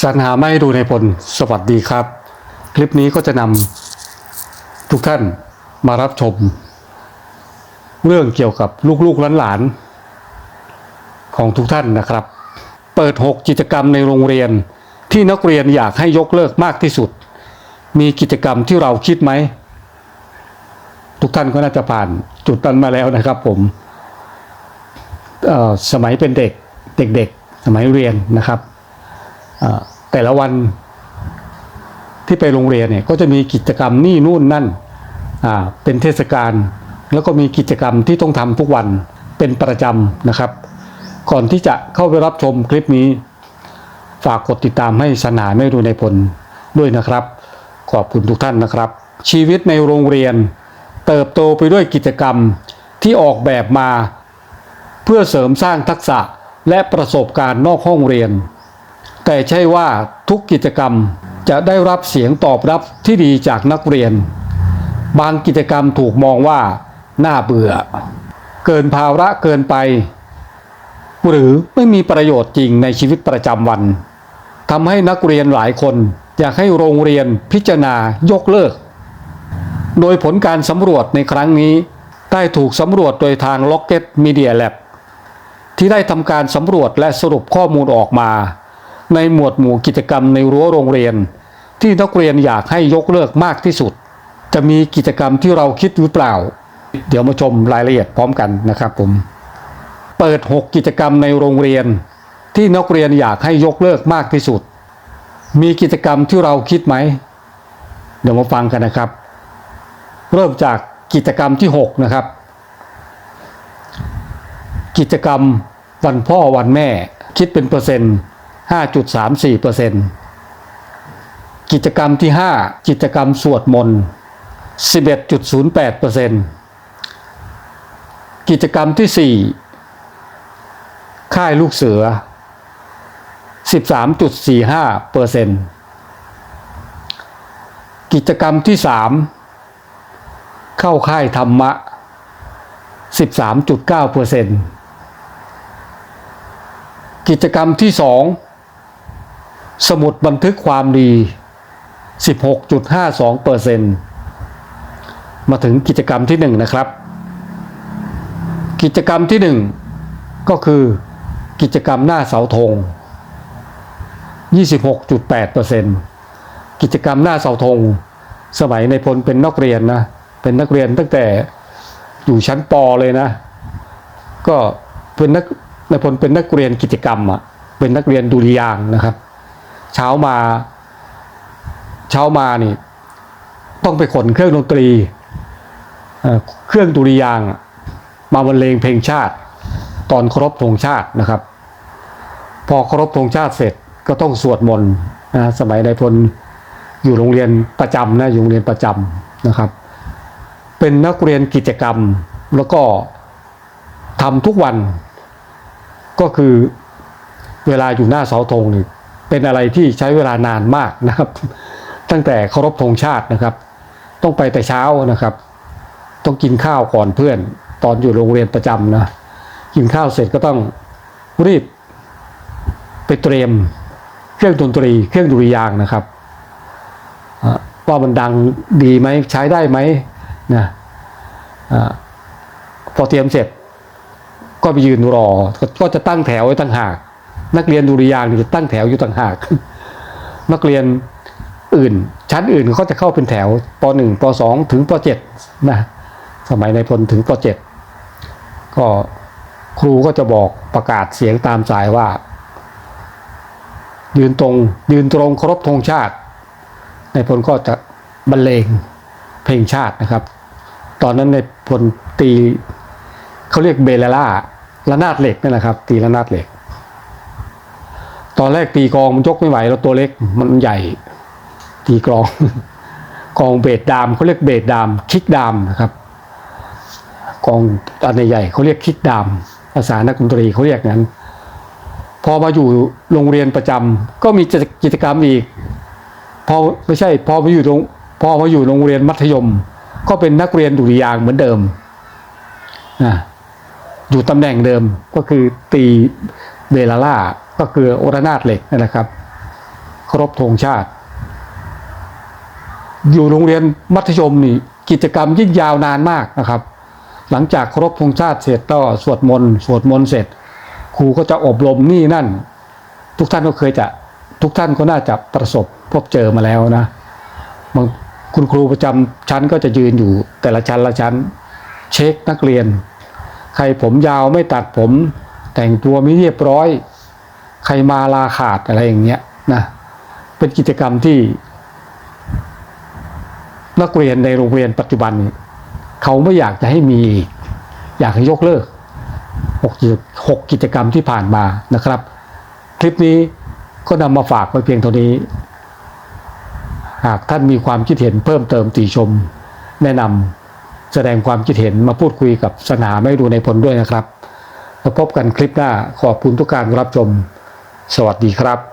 สรรหาไม่ดูในผลสวัสดีครับ คลิปนี้ก็จะนำทุกท่านมารับชม เรื่องเกี่ยวกับลูกๆหลานๆของทุกท่านนะครับ เปิด 6 กิจกรรมในโรงเรียนที่นักเรียนอยากให้ยกเลิกมากที่สุด มีกิจกรรมที่เราคิดไหม ทุกท่านก็น่าจะผ่านจุดนั้นมาแล้วนะครับผมสมัยเป็นเด็กเด็กๆ สมัยเรียนนะครับ แต่ละวันที่ไปโรงเรียนเนี่ยก็จะมีกิจกรรมนี่นู่นนั่นเป็นเทศกาลแล้วก็มีกิจกรรมที่ต้องทำทุกวันเป็นประจำนะครับ ก่อนที่จะเข้าไปรับชมคลิปนี้ ฝากกดติดตามให้สนาไม่รู้ในผลด้วยนะครับ ขอบคุณทุกท่านนะครับ ชีวิตในโรงเรียน เติบโตไปด้วยกิจกรรมที่ออกแบบมา เพื่อเสริมสร้างทักษะและประสบการณ์นอกห้องเรียน แต่ใช่ว่าทุกกิจกรรมจะได้รับเสียงตอบรับที่ดีจากนักเรียน บางกิจกรรมถูกมองว่าน่าเบื่อ เกินภาระเกินไป หรือไม่มีประโยชน์จริงในชีวิตประจำวันทำให้นักเรียนหลายคนอยากให้โรงเรียนพิจารณายกเลิก โดยผลการสำรวจในครั้งนี้ได้ถูกสำรวจโดยทาง Rocket Media Lab ที่ได้ทำการสำรวจและสรุปข้อมูลออกมา ในหมวดหมู่กิจกรรมในรั้วโรงเรียน ที่นักเรียนอยากให้ยกเลิกมากที่สุด จะมีกิจกรรมที่เราคิดหรือเปล่า เดี๋ยวมาชมรายละเอียดพร้อมกันนะครับผมเปิด 6 กิจกรรมในโรงเรียน ที่นักเรียนอยากให้ยกเลิกมากที่สุด มีกิจกรรมที่เราคิดไหม เดี๋ยวมาฟังกันนะครับ เริ่มจากกิจกรรมที่ 6 นะครับ กิจกรรมวันพ่อวันแม่คิดเป็นเปอร์เซ็นต์ 5.34เปอร์เซนต์กิจกรรมที่ 5 กิจกรรมสวดมนต์ 11.08เปอร์เซนต์กิจกรรมที่ 4 ค่ายลูกเสือ 13.45เปอร์เซนต์กิจกรรมที่ 3 เข้าค่ายธรรมะ 13.9เปอร์เซนต์กิจกรรมที่2 สมุดบันทึกความดี 16.52เปอร์เซนต์มาถึงกิจกรรมที่ 1 นะครับ กิจกรรมที่ 1 ก็คือกิจกรรมหน้าเสาธง 26.8เปอร์เซนต์กิจกรรมหน้าเสาธง สมัยในพลเป็นนักเรียนนะ เป็นนักเรียนตั้งแต่อยู่ชั้นปเลยนะ ก็เป็นนักในพลเป็นนักเรียนกิจกรรมอะเป็นนักเรียนดุริยางนะครับ เช้ามา เช้ามานี่ ต้องไปขนเครื่องดนตรีเเครื่องดุริยางมาบรรเลงเพลงชาติ ตอนเคารพธงชาตินะครับ พอเคารพธงชาติเสร็จก็ต้องสวดมนต์นะสมัยในพลอยู่โรงเรียนประจำนะอยู่โรงเรียนประจำนะครับ เป็นนักเรียนกิจกรรมแล้วก็ทำทุกวันก็คือเวลาอยู่หน้าเสาธงนี่ เป็นอะไรที่ใช้เวลานานมากนะครับ ตั้งแต่เคารพธงชาตินะครับ ต้องไปแต่เช้านะครับ ต้องกินข้าวก่อนเพื่อน ตอนอยู่โรงเรียนประจำนะกินข้าวเสร็จก็ต้องรีบ ไปเตรียมเครื่องดนตรี เครื่องดุริยางนะครับว่ามันดังดีไหมใช้ได้ไหมนะอะพอเตรียมเสร็จ ก็ไปยืนรอ ก็จะตั้งแถวไว้ต่างหาก นักเรียนดุริยางค์นี่จะตั้งแถวอยู่ต่างหาก นักเรียนอื่น ชั้นอื่นเขาจะเข้าเป็นแถวป .1 ป .2 ถึงป .7 นะสมัยในพลถึงป .7 ก็ครูก็จะบอกประกาศเสียงตามสายว่า ยืนตรงยืนตรงเคารพธงชาติ ในพลก็จะบรรเลงเพลงชาตินะครับ ตอนนั้นในพลตีเขาเรียกเบลล่าระนาดเหล็กนั่แหละครับ ตีระนาดเหล็ก ตอนแรกตีกองมันยกไม่ไหวแล้วตัวเล็กมันใหญ่ ตีกองกองเบสดามเขาเรียกเบสดามคิกดามนะครับ กองอันใหญ่เขาเรียกคิกดาม ภาษานักดนตรีเขาเรียกงั้น พอมาอยู่โรงเรียนประจำก็มีกิจกรรมอีกพอไม่ใช่พอมาอยู่โรงพอมาอยู่โรงเรียนมัธยม ก็เป็นนักเรียนดุริยางเหมือนเดิมนะอยู่ตำแหน่งเดิมก็คือตีเบลล่า ก็คือโอระนาดเหล็กนั่นแหละครับครพธงชาติ อยู่โรงเรียนมัธยมนี่กิจกรรมยิ่งยาวนานมากนะครับ หลังจากครพธงชาติเสร็จก็สวดมนต์สวดมนต์เสร็จ ครูก็จะอบรมนี่นั่น ทุกท่านก็เคยจะทุกท่านก็น่าจะประสบพบเจอมาแล้วนะบางคุณครูประจำชั้นก็จะยืนอยู่แต่ละชั้นละชั้น เช็คนักเรียน ใครผมยาวไม่ตัดผม แต่งตัวไม่เรียบร้อย ใครมาลาขาดอะไรอย่างเงี้ยนะเป็นกิจกรรมที่ นักเรียนในโรงเรียนปัจจุบัน เขาไม่อยากจะให้มีอีกอยากให้ยกเลิกหกกิจหกกิจกรรมที่ผ่านมานะครับ คลิปนี้ก็นำมาฝากไว้เพียงเท่านี้ หากท่านมีความคิดเห็นเพิ่มเติมติชม แนะนำแสดงความคิดเห็นมาพูดคุยกับสนาไม่ดูในพลด้วยนะครับแล้วพบกันคลิปหน้าขอบคุณทุกการรับชม สวัสดีครับ